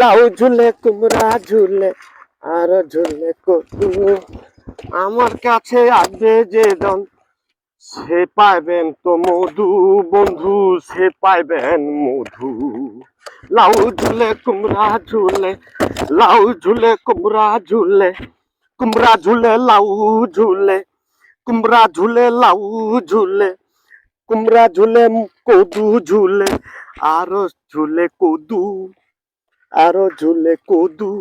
লাউ ঝুলে, কুমড়া ঝুলে, আর ঝুলে কচু। আমার কাছে আসবে যে জন সে পাইবেন তো মধু। বন্ধু, সে পাইবেন মধু। লাউ ঝুলে, কুমড়া ঝুলে, লাউ ঝুলে, কুমড়া ঝুলে কুমড়া ঝুলে, লাউ ঝুলে, কুমড়া ঝুলে, লাউ ঝুলে, কুমড়া ঝুলে, কদু ঝুলে। আরও ঝুলে কদু, আরও ঝুলে কদু।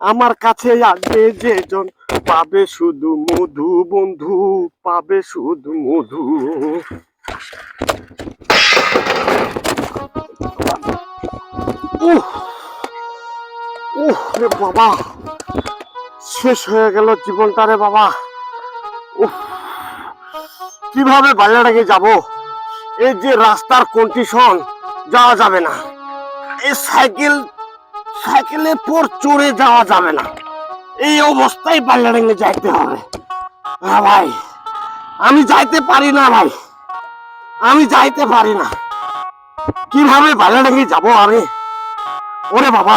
আমার কাছে আসবে যে জন পাবে শুধু মধু বন্ধু, পাবে শুধু মধু। রে বাবা, শেষ হয়ে গেল জীবনটা রে বাবা। কীভাবে বাল্যাটাকে যাব? এই যে রাস্তার কন্ডিশন যাওয়া যাবে না। এই সাইকেল সাইকেলের পর চড়ে যাওয়া যাবে না। এই অবস্থায় বাল্যাডাঙ্গে যাইতে হবে। হ্যাঁ ভাই, আমি যাইতে পারি না ভাই। আমি যাইতে পারি না। কীভাবে বাল্যাডাঙ্গে যাব আমি? ওরে বাবা,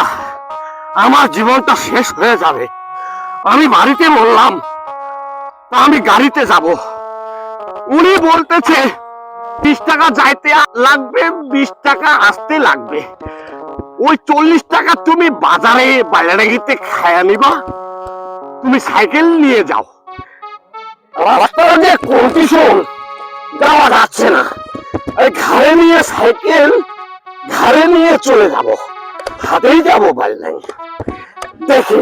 আমার জীবনটা শেষ হয়ে যাবে। আমি বাড়িতে বললাম তা আমি গাড়িতে যাব। উনি বলতেছে বিশ টাকা যাইতে লাগবে বিশ টাকা আসতে লাগবে। ওই চল্লিশ টাকা তুমি বাজারে বাইরাগিতে খায়া নিবা। তুমি সাইকেল নিয়ে যাও। রাস্তার যে কন্ডিশন যাওয়া যাচ্ছে না। এই ঘাড়ে নিয়ে সাইকেল ঘাড়ে নিয়ে চলে যাব। হাতেই যাব বাইরে দেখি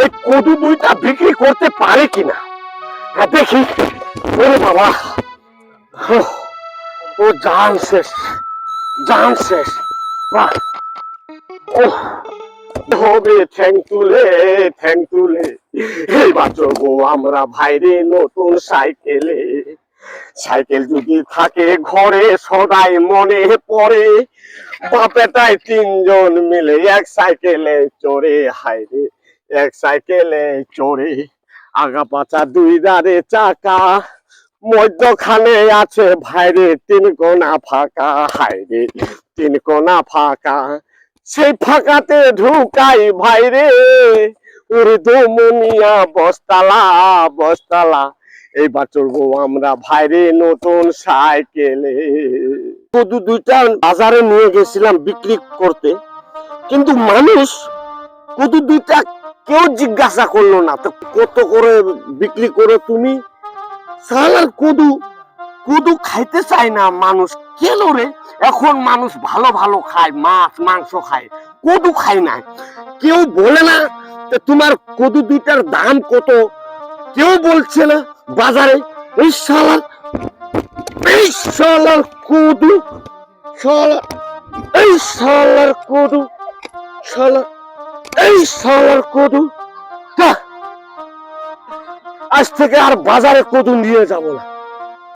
এই কদু দুইটা বিক্রি করতে পারে কিনা? হ্যাঁ দেখি ওরে বাবা। হুঁ, ও জান শেষ জান শেষ। বাহ। ওহ, হবে ঠ্যাং তুলে ঠ্যাং তুলে এই বাঁচবো আমরা ভাইরে নতুন সাইকেলে। সাইকেল যদি থাকে ঘরে সদাই মনে পড়ে। বাপেটায় তিনজন মিলে এক সাইকেলে চড়ে হাইরে এক সাইকেলে চড়ে। আগা পাচা দুই দাঁড়ে চাকা মধ্যখানে আছে ভাইরে, তিন কোনা ফাঁকা, হাইরে, তিন কোনা ফাঁকা। সেই ফাঁকাতে ঢুকাই ভাইরে ওরে দমনিয়া বস্তালা বস্তালা। এইবার চড়বো আমরা ভাইরে নতুন সাইকেলে। শুধু দুইটা বাজারে নিয়ে গেছিলাম বিক্রি করতে, কিন্তু মানুষ কদু দুইটা কেউ জিজ্ঞাসা করল না, তো কত করে বিক্রি করে তুমি? সালার কদু। কদু খাইতে চায় না মানুষ। কেন রে? এখন মানুষ ভালো ভালো খায়, মাছ, মাংস খায়। কদু খায় না। কেউ বলে না তোমার কদু দুইটার দাম কত। কেউ বলছে না বাজারে, এই শালার এই শালার কদু, শালা, এই শালার কদু, শালা, এই শালার কদু। আজ থেকে আর বাজারে কদু নিয়ে যাব না।